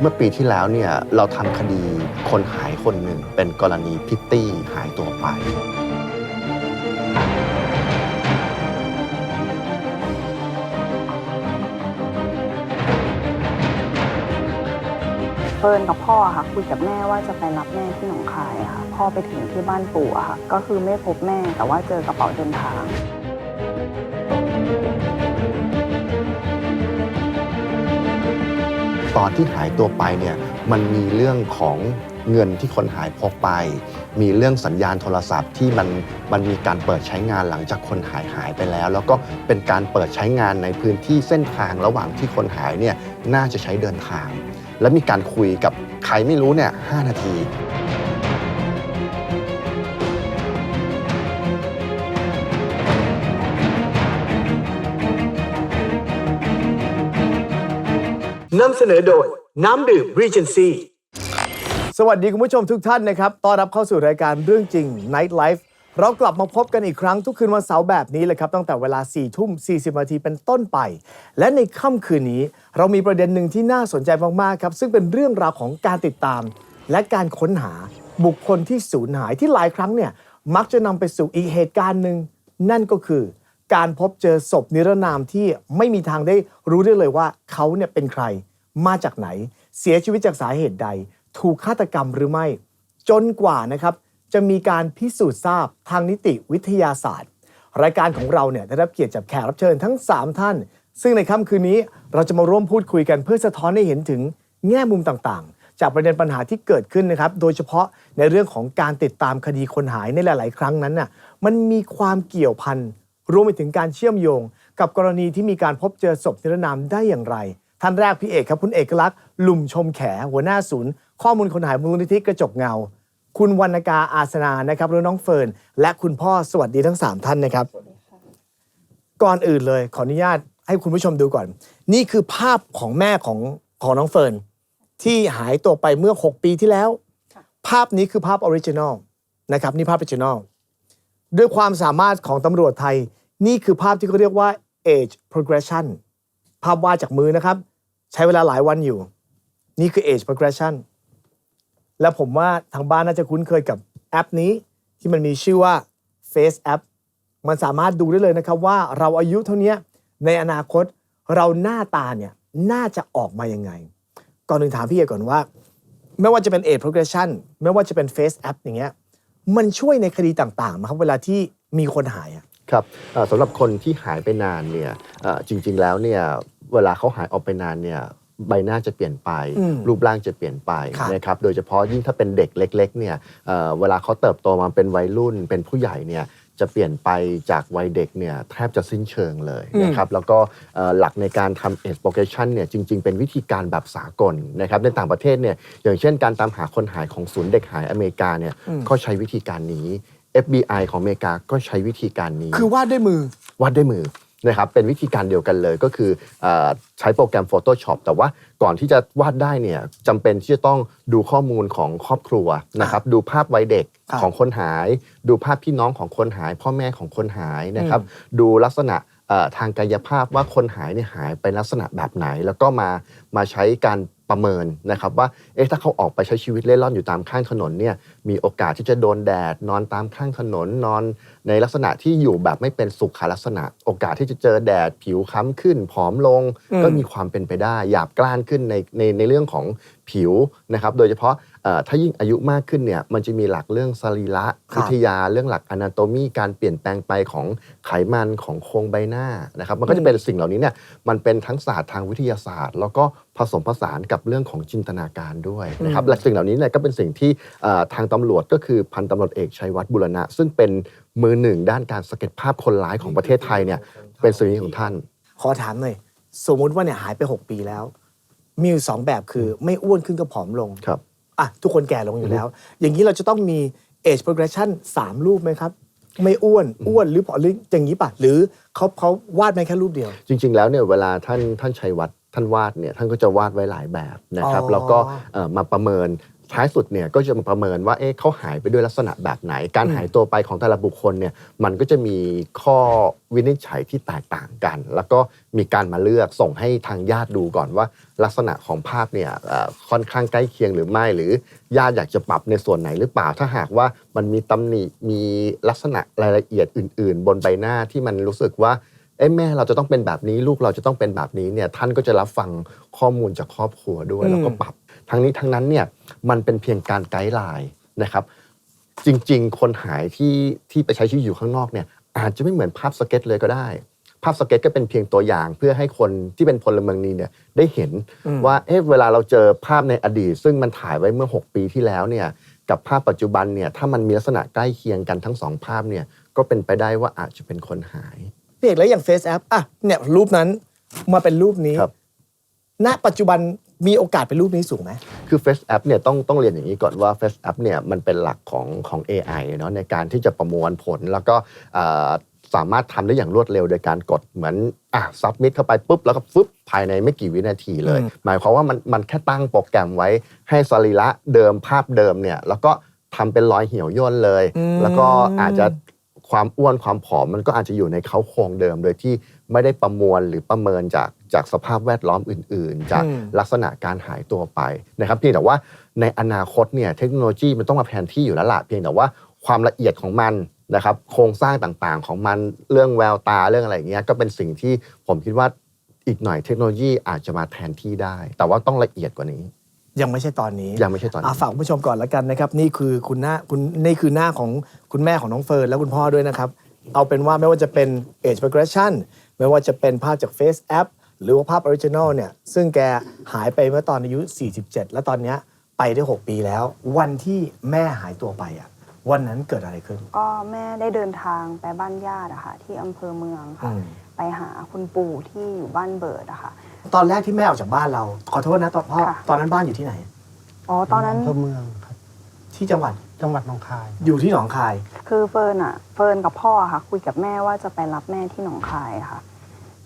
เมื่อปีที่แล้วเนี่ยเราทำคดีคนหายคนหนึ่งเป็นกรณีพิตตี้หายตัวไป เฟิร์นกับพ่อค่ะคุยกับแม่ว่าจะไปรับแม่ที่หนองคายค่ะ พ่อไปถึงที่บ้านปู่อะค่ะ ก็คือไม่พบแม่แต่ว่าเจอกระเป๋าเดินทาง ตอนที่หายตัวไปเนี่ยมันมีเรื่องของเงินที่คนหายพกไป มีเรื่องสัญญาณโทรศัพท์ที่มันมันมีการเปิดใช้งานหลังจากคนหายหายไปแล้ว แล้วก็เป็นการเปิดใช้งานในพื้นที่เส้นทางระหว่างที่คนหายเนี่ยน่าจะใช้เดินทาง และมีการคุยกับใครไม่รู้เนี่ยหนาที นำเสนอโดย น้ำดื่ม Regency สวัสดีคุณผู้ชมทุกท่านนะครับ ต้อนรับเข้าสู่รายการเรื่องจริง Night Life เรากลับมาพบกันอีกครั้งทุกคืนวันเสาร์แบบนี้เลยครับ ตั้งแต่เวลา4ทุ่ม 40 นาทีเป็นต้นไป และในค่ำคืนนี้ เรามีประเด็นหนึ่งที่น่าสนใจมาก ๆ ครับ ซึ่งเป็นเรื่องราวของการติดตาม และการค้นหาบุคคลที่สูญหายที่หลายครั้งเนี่ยมักจะนำไปสู่อีกเหตุการณ์หนึ่งนั่นก็คือ การพบเจอศพนิรนามที่ไม่มีทางได้รู้ได้เลยว่าเขาเนี่ยเป็นใคร มาจากไหน เสียชีวิตจากสาเหตุใด ถูกฆาตกรรมหรือไม่ จนกว่านะครับจะมีการพิสูจน์ทราบทางนิติวิทยาศาสตร์ รายการของเราเนี่ยได้รับเกียรติจากแขกรับเชิญทั้ง 3 ท่าน ซึ่งในค่ำคืนนี้เราจะมาร่วมพูดคุยกันเพื่อสะท้อนให้เห็นถึงแง่มุมต่างๆ จากประเด็นปัญหาที่เกิดขึ้นนะครับ โดยเฉพาะในเรื่องของการติดตามคดีคนหายในหลาย ๆ ครั้งนั้นน่ะมันมีความเกี่ยวพันรวมไปถึงการเชื่อมโยง กับกรณีที่มีการพบเจอศพนิรนามได้อย่างไร ท่านแรกพี่เอกครับคุณเอกลักษณ์ลุมชมแข หัวหน้าศูนย์ ข้อมูลคนหายมูลนิธิกระจกเงา คุณวรรณกาอาสนานะครับหรือน้องเฟิร์นและคุณพ่อสวัสดีทั้ง 3 ท่านนะครับ ก่อนอื่นเลยขออนุญาตให้คุณผู้ชมดูก่อน นี่คือภาพของแม่ของของน้องเฟิร์นที่หายตัวไปเมื่อ 6 ปีที่แล้ว ภาพนี้คือภาพออริจินอลนะครับนี่ภาพออริจินอลด้วยความสามารถของตำรวจไทย นี่คือภาพที่เขาเรียกว่า age progression ภาพวาดจากมือนะครับ ใช้เวลาหลายวันอยู่ นี่คือ age progression และผมว่าทางบ้านน่าจะคุ้นเคยกับแอปนี้ ที่มันมีชื่อว่า Face App มันสามารถดูได้เลยนะครับว่าเราอายุเท่านี้ในอนาคตเราหน้าตาเนี่ยน่าจะออกมายังไง ก่อนหนึ่งถามพี่เอก่อนว่า ไม่ว่าจะเป็น age progression ไม่ว่าจะเป็น Face App อย่างเงี้ยมันช่วยในคดีต่างๆไหมครับเวลาที่มีคนหายอะ ครับเอ่อสำหรับคนที่หายไปนานเนี่ยเอ่อจริง ๆ แล้วเนี่ยเวลาเขาหายออกไปนานเนี่ยใบหน้าจะเปลี่ยนไปอืมรูปร่างจะเปลี่ยนไปครับนะครับโดยเฉพาะยิ่งถ้าเป็นเด็กเล็กๆเนี่ยเอ่อเวลาเขาเติบโตมาเป็นวัยรุ่นเป็นผู้ใหญ่เนี่ยจะเปลี่ยนไปจากวัยเด็กเนี่ยแทบจะสิ้นเชิงเลยนะครับแล้วก็เอ่อหลักในการทำ age progression เนี่ยจริง ๆ เป็นวิธีการแบบสากลนะครับในต่างประเทศเนี่ยอย่างเช่นการตามหาคนหายของศูนย์เด็กหายอเมริกาเนี่ยก็ใช้วิธีการนี้ FBI ของอเมริกาก็ใช้วิธีการนี้ คือวาดด้วยมือ วาดด้วยมือนะครับเป็นวิธีการเดียวกันเลยก็คือเออใช้โปรแกรม Photoshop แต่ว่าก่อนที่จะวาดได้เนี่ยจำเป็นที่จะต้องดูข้อมูลของครอบครัวนะครับดูภาพวัยเด็กครับของคนหาย ดูภาพพี่น้องของคนหาย พ่อแม่ของคนหายนะครับดูลักษณะเอ่อทางกายภาพว่าคนหายเนี่ยหายไปลักษณะแบบไหน แล้วก็มามาใช้การ ประเมินนะครับว่าเอ๊ะถ้าเขาออกไปใช้ชีวิตเล่ร่อนอยู่ตามข้างถนนเนี่ยมีโอกาสที่จะโดนแดด นอนตามข้างถนนนอนในลักษณะที่อยู่แบบไม่เป็นสุขลักษณะ โอกาสที่จะเจอแดดผิวค้ำขึ้นผอมลงอืมก็มีความเป็นไปได้หยาบกร้านขึ้นในในในเรื่องของผิวนะครับโดยเฉพาะเอ่อ ถ้ายิ่งอายุมากขึ้นเนี่ยมันจะมีหลักเรื่องสรีระครับวิทยาเรื่องหลักอนาโตมีการเปลี่ยนแปลงไปของไขมันของโครงใบหน้านะครับมันก็จะเป็นสิ่งเหล่านี้เนี่ยมันเป็นทั้งศาสตร์ทางวิทยาศาสตร์ แล้วก็ผสมผสานกับเรื่องของจินตนาการด้วยนะครับและสิ่งเหล่านี้เนี่ยก็เป็นสิ่งที่เอ่อทางตำรวจก็คือพันตำรวจเอกชัยวัฒน์บุรณะ ซึ่งเป็นมือหนึ่งด้านการสเก็ตภาพคนร้ายของประเทศไทยเนี่ยเป็นสิ่งนี้ของท่าน ขอถามหน่อยสมมุติว่าเนี่ยหายไป 6 ปีแล้ว มีอยู่สองแบบคือไม่อ้วนขึ้นก็ผอมลงครับ อะทุกคนแก่ลงอยู่แล้ว อย่างนี้เราจะต้องมี age progression 3 รูปไหมครับ ไม่อ้วนอ้วนหรือผอมหรืออย่างนี้ป่ะหรือเขาเขาวาดมาแค่รูปเดียว จริง ๆ แล้วเนี่ยเวลาท่านท่านชัยวัฒน์ท่านวาดเนี่ยท่านก็จะวาดไว้หลายแบบนะครับ อ๋อแล้วก็เอ่อมาประเมิน ท้ายสุดเนี่ยก็จะมาประเมินว่าเอ๊ะเขาหายไปด้วยลักษณะแบบไหน การหายตัวไปของแต่ละบุคคลเนี่ยมันก็จะมีข้อวินิจฉัยที่แตกต่างกัน แล้วก็มีการมาเลือกส่งให้ทางญาติดูก่อนว่า ลักษณะของภาพเนี่ยเอ่อค่อนข้างใกล้เคียงหรือไม่ หรือญาติอยากจะปรับในส่วนไหนหรือเปล่าถ้าหากว่ามันมีตำหนิมีลักษณะรายละเอียดอื่น ๆ บนใบหน้าที่มันรู้สึกว่าเอ้แม่เราจะต้องเป็นแบบนี้ลูกเราจะต้องเป็นแบบนี้เนี่ยท่านก็จะรับฟังข้อมูลจากครอบครัวด้วยอืมแล้วก็ปรับ ทั้งนี้ทั้งนั้นเนี่ย มันเป็นเพียงการไกด์ไลน์นะครับ จริงๆ คนหายที่ที่ไปใช้ชีวิตอยู่ข้างนอกเนี่ยอาจจะไม่เหมือนภาพสเก็ตเลยก็ได้ ภาพสเก็ตก็เป็นเพียงตัวอย่าง เพื่อให้คนที่เป็นพลเมืองดีเนี่ยได้เห็นอืมว่าเอ๊ะเวลาเราเจอภาพในอดีต ซึ่งมันถ่ายไว้เมื่อ 6 ปีที่แล้วเนี่ยกับภาพปัจจุบันเนี่ยถ้ามันมีลักษณะใกล้เคียงกันทั้งสองภาพเนี่ยก็เป็นไปได้ว่าอาจจะเป็นคนหายพี่เอกแล้วอย่าง Face App อะเนี่ยรูปนั้นมาเป็นรูปนี้ครับณปัจจุบัน มีโอกาสเป็นรูปนี้สูงไหม คือ Face App เนี่ยต้องต้องเรียนอย่างนี้ก่อนว่า Face App เนี่ยมันเป็นหลักของของ AI เนาะในการที่จะประมวลผลแล้วก็เอ่อสามารถทำได้อย่างรวดเร็วโดยการกดเหมือนอะ submit เข้าไปปุ๊บแล้วก็ฟึบภายในไม่กี่วินาทีเลย อืม หมายความว่ามันมันแค่ตั้งโปรแกรมไว้ให้สรีระเดิมภาพเดิมเนี่ยแล้วก็ทำเป็นรอยเหี่ยวย่นเลย แล้วก็อาจจะ ความอ้วนความผอมมันก็อาจจะอยู่ในเขาโครงเดิม โดยที่ไม่ได้ประมวลหรือประเมินจากจากสภาพแวดล้อมอื่น ๆ จากอืมลักษณะการหายตัวไปนะครับเพียงแต่ว่าในอนาคตเนี่ยเทคโนโลยีมันต้องมาแทนที่อยู่แล้วล่ะเพียงแต่ว่าความละเอียดของมันนะครับโครงสร้างต่างๆ ของมันเรื่องแววตาเรื่องอะไรอย่างเงี้ยก็เป็นสิ่งที่ผมคิดว่าอีกหน่อยเทคโนโลยีอาจจะมาแทนที่ได้ แต่ว่าต้องละเอียดกว่านี้ ยังไม่ใช่ตอนนี้ยังไม่ใช่ตอนอะนี้ฝากคุณผู้ชมก่อนแล้วกันนะครับ นี่คือคุณหน้าคุณนี่คือหน้าของคุณแม่ของน้องเฟิร์นและคุณพ่อด้วยนะครับ เอาเป็นว่าไม่ว่าจะเป็น age progression ไม่ว่าจะเป็นภาพจาก Face App หรือว่าภาพ Original เนี่ย ซึ่งแกหายไปเมื่อตอนอายุ 47 แล้วตอนเนี้ยไปได้ 6 ปีแล้ว วันที่แม่หายตัวไปอะวันนั้นเกิดอะไรขึ้น ก็แม่ได้เดินทางไปบ้านญาติอะค่ะที่อำเภอเมืองค่ะ อืม ไปหาคุณปู่ที่อยู่บ้านเบิดอะค่ะ ตอนแรกที่แม่ออกจากบ้านเรา ขอโทษนะตอนพ่อค่ะ ตอนนั้นบ้านอยู่ที่ไหน อ๋อตอนนั้นอำเภอเมืองครับ ที่จังหวัดจังหวัดหนองคาย อยู่ที่หนองคาย คือเฟิร์นอะเฟิร์นกับพ่ออะค่ะ คุยกับแม่ว่าจะไปรับแม่ที่หนองคายค่ะ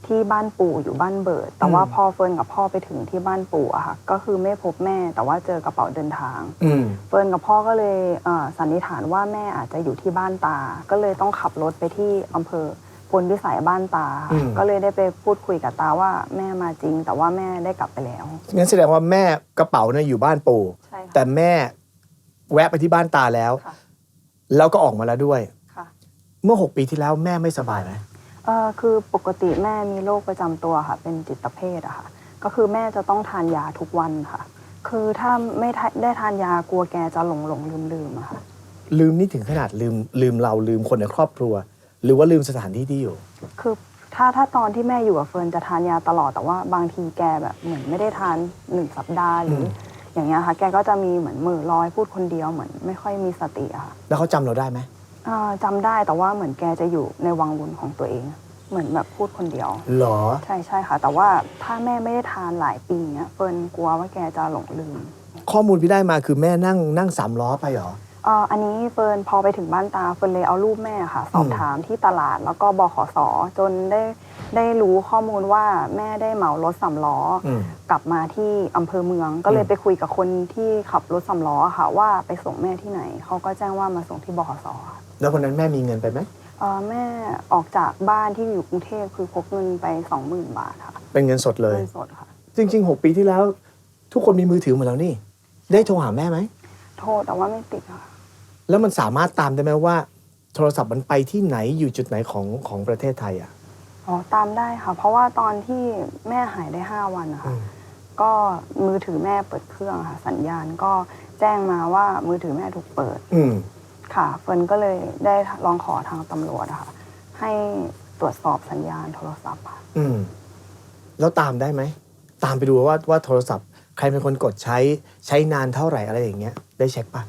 ที่บ้านปู่อยู่บ้านเบิด แต่ว่าอืม พอเฟิร์นกับพ่อไปถึงที่บ้านปู่อะค่ะ ก็คือไม่พบแม่แต่ว่าเจอกระเป๋าเดินทาง อืม เฟิร์นกับพ่อก็เลยเอ่อสันนิษฐานว่าแม่อาจจะอยู่ที่บ้านตา ก็เลยต้องขับรถไปที่อำเภอ พลวิสัยบ้านตา อืม ก็เลยได้ไปพูดคุยกับตาว่าแม่มาจริง แต่ว่าแม่ได้กลับไปแล้ว งั้นแสดงว่าแม่กระเป๋าเนี่ยอยู่บ้านปู่ ใช่ค่ะ แต่แม่แวะไปที่บ้านตาแล้ว ค่ะ แล้วก็ออกมาแล้วด้วย ค่ะเมื่อ 6 ปีที่แล้วแม่ไม่สบายไหมเอ่อคือปกติแม่มีโรคประจำตัวค่ะ เป็นจิตเภทอะค่ะ ก็คือแม่จะต้องทานยาทุกวันค่ะ คือถ้าไม่ทาได้ทานยากลัวแกจะหลงหลงลืมลืมๆอะค่ะ ลืมนี่ถึงขนาดลืมลืมเราลืมคนในครอบครัว หรือว่าลืมสถานที่ที่อยู่ คือถ้าถ้าตอนที่แม่อยู่กับเฟิร์นจะทานยาตลอดแต่ว่าบางทีแกแบบเหมือนไม่ได้ทานหนึ่งสัปดาห์หรือมอย่างเงี้ยค่ะแกก็จะมีเหมือนมือลอยพูดคนเดียวเหมือนไม่ค่อยมีสติอะค่ะแล้วเขาจำเราได้ไหมอ่าจำได้แต่ว่าเหมือนแกจะอยู่ในวังวนของตัวเอง เหมือนแบบพูดคนเดียว หรอ ใช่ใช่ค่ะ แต่ว่าถ้าแม่ไม่ได้ทานหลายปีเนี้ยเฟิร์นกลัวว่าแกจะหลงลืม ข้อมูลที่ได้มาคือแม่นั่งนั่งสามล้อไปเหรอ เอ่ออันนี้เฟิร์นพอไปถึงบ้านตาเฟิร์นเลยเอารูปแม่ค่ะ สอบอืมถามที่ตลาดแล้วก็บขสจนได้ได้รู้ข้อมูลว่าแม่ได้เหมารถสามล้อออืมกลับมาที่อำเภอเมือง ก็เลยอืมไปคุยกับคนที่ขับรถสามล้อค่ะ ว่าไปส่งแม่ที่ไหนเขาก็แจ้งว่ามาส่งที่บขสค่ะแล้ววันนั้นแม่มีเงินไปไหมเอ่อแม่ออกจากบ้านที่อยู่กรุงเทพคือพกเงินไปสองหมื่นบาทค่ะเป็นเงินสดเลย เงินสดค่ะ จริงๆ 6 ปีที่แล้ว ทุกคนมีมือถือหมดแล้วนี่ ได้โทรหาแม่ไหมโทษแต่ว่าไม่ติดค่ะ แล้วมันสามารถตามได้ไหมว่า โทรศัพท์มันไปที่ไหนอยู่จุดไหนของของประเทศไทยอะ อ๋อตามได้ค่ะ เพราะว่าตอนที่แม่หายได้ห้าวันนะคะอืมก็มือถือแม่เปิดเครื่องค่ะ สัญญาณก็แจ้งมาว่ามือถือแม่ถูกเปิด อืม ค่ะเฟิร์นก็เลยได้ลองขอทางตำรวจอะค่ะ ให้ตรวจสอบสัญญาณโทรศัพท์ค่ะอืม แล้วตามได้ไหม ตามไปดูว่าว่าโทรศัพท์ ใครเป็นคนกดใช้ใช้นานเท่าไหร่อะไรอย่างเงี้ย ได้เช็คป่ะ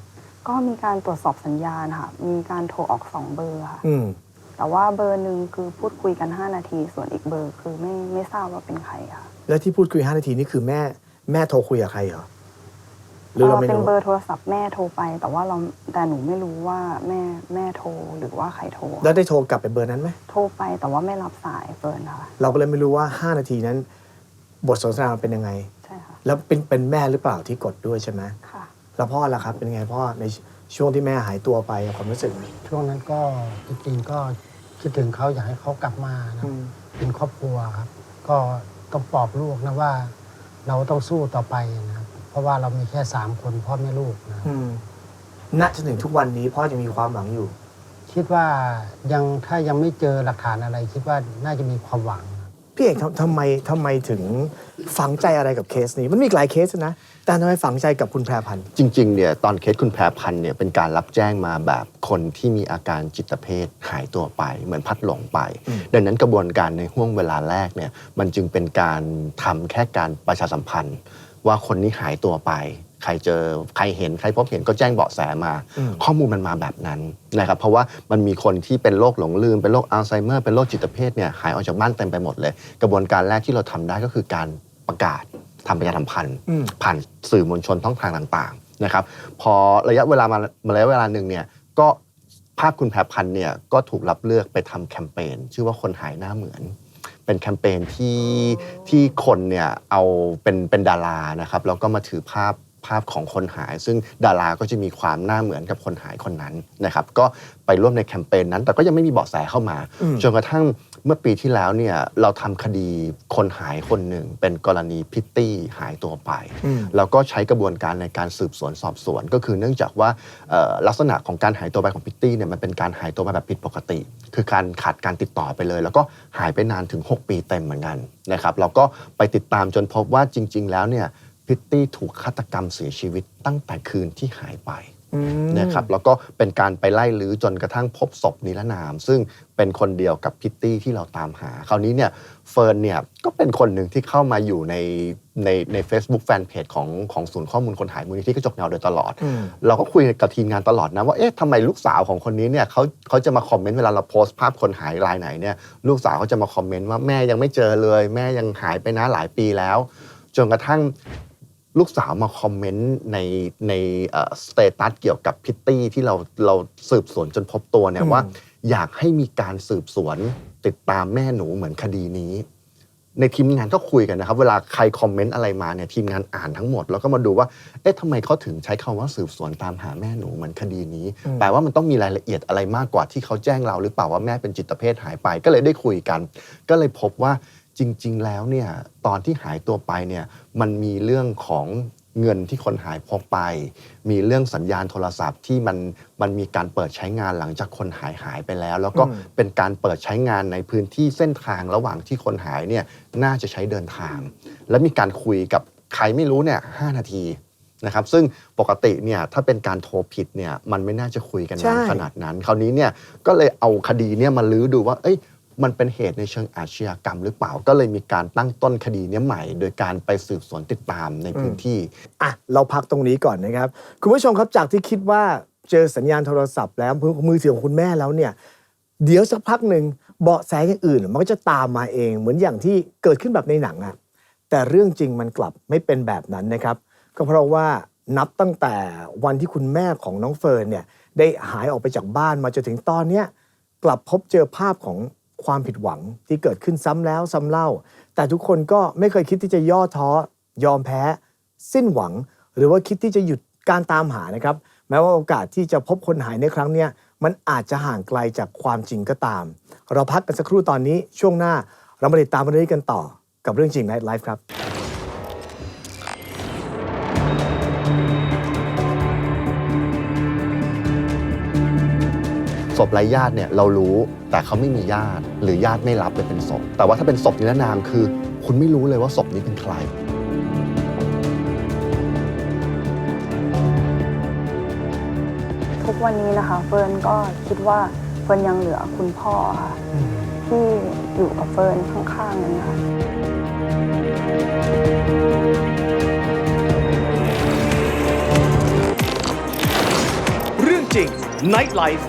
ก็มีการตรวจสอบสัญญาณค่ะ มีการโทรออกสองเบอร์ค่ะ อืม แต่ว่าเบอร์หนึ่งคือพูดคุยกัน 5 นาที ส่วนอีกเบอร์คือไม่ไม่ทราบว่าเป็นใครค่ะแล้วที่พูดคุย5นาทีนี่คือแม่แม่โทรคุยกับใครเหรอหรือเราไม่เป็นรู้ เบอร์โทรศัพท์แม่โทรไป แต่ว่าเราแต่หนูไม่รู้ว่าแม่แม่โทรหรือว่าใครโทร แล้วได้โทรกลับไปเบอร์นั้นไหม โทรไปแต่ว่าไม่รับสายเฟิร์นค่ะ เราก็เลยไม่รู้ว่า 5 นาทีนั้น บทสนทนามันเป็นยังไง ใช่ค่ะ แล้วเป็นเป็นแม่หรือเปล่าที่กดด้วยใช่ไหม ค่ะ แล้วพ่อล่ะครับเป็นยังไงพ่อในช่วงที่แม่หายตัวไปความรู้สึกช่วงนั้นก็จริงๆก็คิดถึงเขาอยากให้เขากลับมานะอืมเป็นครอบครัวครับ ก็ต้องปลอบลูกนะว่า เราต้องสู้ต่อไปนะครับเพราะว่าเรามีแค่สามคนพ่อแม่ลูกนะอืมณจนถึงทุกวันนี้พ่อยังมีความหวังอยู่ คิดว่ายังถ้ายังไม่เจอหลักฐานอะไร คิดว่าน่าจะมีความหวัง พี่เอกทำทำไมทำไมถึงฝังใจอะไรกับเคสนี้ มันมีอีกหลายเคสนะ แต่ทำไมฝังใจกับคุณแพรพันธ์ จริงๆ เนี่ยตอนเคสคุณแพรพันธ์เนี่ยเป็นการรับแจ้งมาแบบคนที่มีอาการจิตเภทหายตัวไป เหมือนพัดหลงไปอืมดังนั้นกระบวนการในห่วงเวลาแรกเนี่ยมันจึงเป็นการทำแค่การประชาสัมพันธ์ ว่าคนนี้หายตัวไป ใครเจอใครเห็นใครพบเห็นก็แจ้งเบาะแสมาอืมข้อมูลมันมาแบบนั้นนะครับเพราะว่ามันมีคนที่เป็นโรคหลงลืม เป็นโรคอัลไซเมอร์เป็นโรคจิตเภทเนี่ยหายออกจากบ้านเต็มไปหมดเลย กระบวนการแรกที่เราทำได้ก็คือการประกาศทำประชาสัมพันธ์อืมผ่านสื่อมวลชนช่องทางต่างๆนะครับพอระยะเวลามามาระยะเวลาหนึ่งเนี่ยก็ภาพคุณแพรพันธ์เนี่ยก็ถูกรับเลือกไปทำแคมเปญชื่อว่าคนหายหน้าเหมือน เป็นแคมเปญที่ที่คนเนี่ยเอาเป็นเป็นดารานะครับแล้วก็มาถือภาพ ภาพของคนหาย ซึ่งดาราก็จะมีความหน้าเหมือนกับคนหายคนนั้นนะครับก็ไปร่วมในแคมเปญนั้น แต่ก็ยังไม่มีเบาะแสเข้ามาอืมจนกระทั่งเมื่อปีที่แล้วเนี่ยเราทำคดีคนหายคนหนึ่ง เป็นกรณีพิตตี้หายตัวไปอืมแล้วก็ใช้กระบวนการในการสืบสวนสอบสวน ก็คือเนื่องจากว่าเอ่อลักษณะของการหายตัวไปของพิตตี้เนี่ยมันเป็นการหายตัวไปแบบผิดปกติ คือการขาดการติดต่อไปเลย แล้วก็หายไปนานถึง 6 ปีเต็มเหมือนกันนะครับเราก็ไปติดตามจนพบว่าจริง ๆ แล้วเนี่ย พิตตี้ถูกฆาตกรรมเสียชีวิตตั้งแต่คืนที่หายไปอืมนะครับแล้วก็เป็นการไปไล่ลื้อจนกระทั่งพบศพนิรนาม ซึ่งเป็นคนเดียวกับพิตตี้ที่เราตามหา คราวนี้เนี่ยเฟิร์นเนี่ยก็เป็นคนหนึ่งที่เข้ามาอยู่ในในใน Facebook Fanpage ของของศูนย์ข้อมูลคนหายมูลนิธิกระจกเงาโดยตลอดอืมเราก็คุยกับทีมงานตลอดนะว่าเอ๊ะทำไมลูกสาวของคนนี้เนี่ยเขาเขาจะมาคอมเมนต์เวลาเราโพสต์ภาพคนหายรายไหนเนี่ยลูกสาวเขาจะมาคอมเมนต์ว่าแม่ยังไม่เจอเลย แม่ยังหายไปนะหลายปีแล้ว จนกระทั่ง ลูกสาวมาคอมเมนต์ในในสเตตัสเกี่ยวกับพิตตี้ที่เราเราสืบสวนจนพบตัวเนี่ยอืมว่า อยากให้มีการสืบสวนติดตามแม่หนูเหมือนคดีนี้ ในทีมงานก็คุยกันนะครับ เวลาใครคอมเมนต์อะไรมาเนี่ยทีมงานอ่านทั้งหมด แล้วก็มาดูว่าเอ๊ะทำไมเขาถึงใช้คำว่าสืบสวนตามหาแม่หนูเหมือนคดีนี้อืมแปลว่ามันต้องมีรายละเอียดอะไรมากกว่าที่เขาแจ้งเราหรือเปล่าว่าแม่เป็นจิตเภทหายไป ก็เลยได้คุยกัน ก็เลยพบว่า จริง ๆ แล้วเนี่ยตอนที่หายตัวไปเนี่ยมันมีเรื่องของเงินที่คนหายพกไป มีเรื่องสัญญาณโทรศัพท์ที่มันมันมีการเปิดใช้งานหลังจากคนหายหายไปแล้ว แล้วก็อืมเป็นการเปิดใช้งานในพื้นที่เส้นทางระหว่างที่คนหายเนี่ยน่าจะใช้เดินทาง และมีการคุยกับใครไม่รู้เนี่ยหนาทีนะครับซึ่งปกติเนี่ยถ้าเป็นการโทรผิดเนี่ยมันไม่น่าจะคุยกันใช่นานขนาดนั้น คราวนี้เนี่ยก็เลยเอาคดีเนี่ยมาลื้อดูว่าเอ้ย มันเป็นเหตุในเชิงอาชญากรรมหรือเปล่าก็เลยมีการตั้งต้นคดีนี้ใหม่ โดยการไปสืบสวนติดตามในพื้นที่ อะ เราพักตรงนี้ก่อนนะครับ คุณผู้ชมครับจากที่คิดว่าเจอสัญญาณโทรศัพท์แล้วมือถือของคุณแม่แล้วเนี่ย เดี๋ยวสักพักหนึ่งเบาะแสอย่างอื่น มันก็จะตามมาเอง เหมือนอย่างที่เกิดขึ้นแบบในหนังอะแต่เรื่องจริงมันกลับไม่เป็นแบบนั้นนะครับ ก็เพราะว่านับตั้งแต่วันที่คุณแม่ของน้องเฟิร์นเนี่ยได้หายออกไปจากบ้านมาจนถึงตอนเนี้ยกลับพบเจอภาพของ ความผิดหวังที่เกิดขึ้นซ้ำแล้วซ้ำเล่า แต่ทุกคนก็ไม่เคยคิดที่จะย่อท้อ ยอมแพ้ สิ้นหวัง หรือว่าคิดที่จะหยุดการตามหานะครับ แม้ว่าโอกาสที่จะพบคนหายในครั้งเนี้ยมันอาจจะห่างไกลจากความจริงก็ตาม เราพักกันสักครู่ตอนนี้ช่วงหน้าเรามาติดตามเรื่องนี้กันต่อกับเรื่องจริงในไลฟ์ครับ พไร้ญาติเนี่ยเรารู้แต่เขาไม่มีญาติ หรือญาติไม่รับไปเป็นศพ แต่ว่าถ้าเป็นศพนิรนามคือ คุณไม่รู้เลยว่าศพนี้เป็นใครทุกวันนี้นะคะ เฟิร์นก็คิดว่าเฟิร์นยังเหลือคุณพ่อค่ะที่อยู่กับเฟิร์นข้างๆนี่ค่ะเรื่องจริง Night Life